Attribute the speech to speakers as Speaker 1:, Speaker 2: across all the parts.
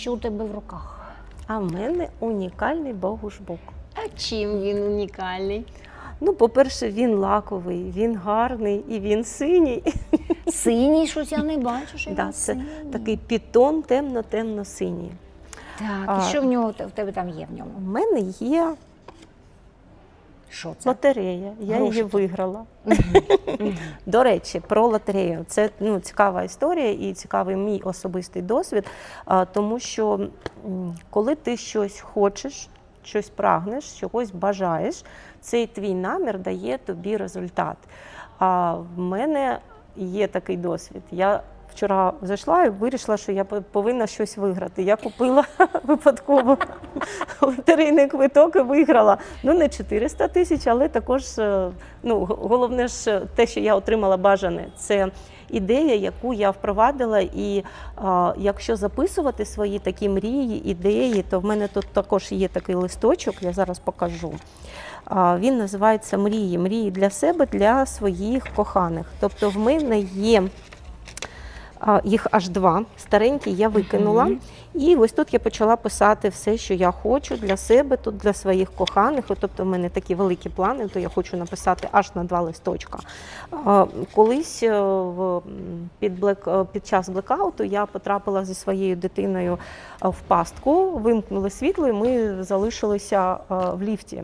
Speaker 1: що у тебе в руках?
Speaker 2: А в мене унікальний богушбок.
Speaker 1: А чим він унікальний?
Speaker 2: Ну, по-перше, він лаковий, він гарний і він синій.
Speaker 1: Синій щось я не бачу, що
Speaker 2: Да,
Speaker 1: він
Speaker 2: це
Speaker 1: синій.
Speaker 2: такий пітон темно-темно-синій.
Speaker 1: Так,
Speaker 2: А-
Speaker 1: і що в нього в тебе там є в ньому?
Speaker 2: У мене є
Speaker 1: Що це?
Speaker 2: лотерея, я її виграла. До речі, про лотерею. Це ну, цікава історія і цікавий мій особистий досвід, тому що коли ти щось хочеш, щось прагнеш, чогось бажаєш, цей твій намір дає тобі результат. А в мене є такий досвід. Я вчора зайшла і вирішила, що я повинна щось виграти. Я купила випадково лотерейний квиток і виграла. Ну, не 400 тисяч, але також е, ну, головне ж е, те, що я отримала бажане, це ідея, яку я впровадила. І а, якщо записувати свої такі мрії, ідеї, то в мене тут також є такий листочок, я зараз покажу. Він називається Мрії. Мрії для себе, для своїх коханих. Тобто в мене є їх аж два. Старенькі я викинула. І ось тут я почала писати все, що я хочу для себе, тут для своїх коханих. Тобто в мене такі великі плани, то я хочу написати аж на два листочка. Колись е, під, блек, е, під час блекауту я потрапила зі своєю дитиною е, в пастку, вимкнули світло, і ми залишилися в ліфті.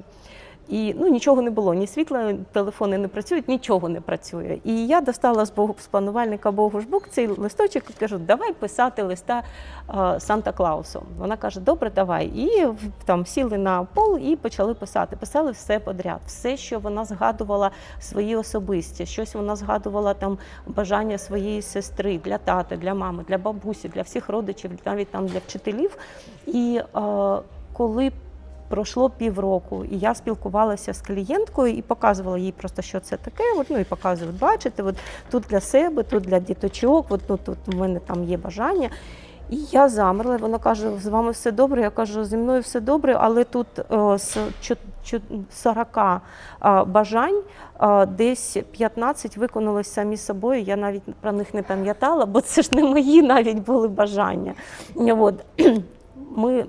Speaker 2: І ну нічого не було, ні світла, телефони не працюють, нічого не працює. І я достала з Богу з планувальника Богушбук цей листочок і кажу, давай писати листа е, Санта Клаусу. Вона каже, добре, давай. І там сіли на пол і почали писати. Писали все подряд, все, що вона згадувала свої особисті, щось вона згадувала там бажання своєї сестри для тата, для мами, для бабусі, для всіх родичів, навіть там для вчителів. І е, коли Пройшло півроку, і я спілкувалася з клієнткою і показувала їй просто, що це таке. От, ну і показую, бачите, от тут для себе, тут для діточок, от, ну, тут у мене там є бажання. І я замерла. Вона каже: з вами все добре. Я кажу, зі мною все добре, але тут е, з чо- чо- 40 е, бажань е, десь 15 виконалось самі собою. Я навіть про них не пам'ятала, бо це ж не мої навіть були бажання. От. Ми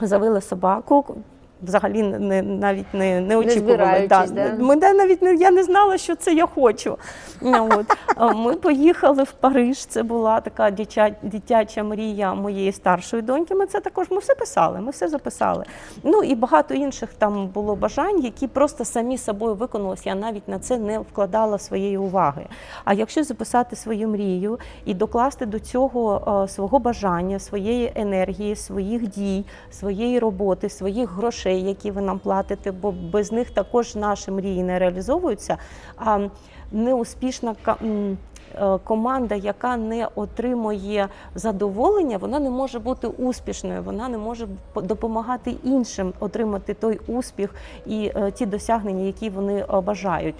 Speaker 2: завели собаку. Взагалі не навіть не, не очікували.
Speaker 1: збираючись, да?
Speaker 2: Ми да, навіть не я не знала, що це я хочу. От. Ми поїхали в Париж. Це була така дитя, дитяча мрія моєї старшої доньки. Ми це також ми все писали, ми все записали. Ну і багато інших там було бажань, які просто самі собою виконалися. Я навіть на це не вкладала своєї уваги. А якщо записати свою мрію і докласти до цього е, свого бажання, своєї енергії, своїх дій, своєї роботи, своїх грошей, які ви нам платите, бо без них також наші мрії не реалізовуються. А неуспішна е, команда, яка не отримує задоволення, вона не може бути успішною, вона не може допомагати іншим отримати той успіх і е, ті досягнення, які вони е, бажають.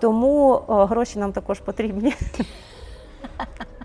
Speaker 2: Тому гроші нам також потрібні.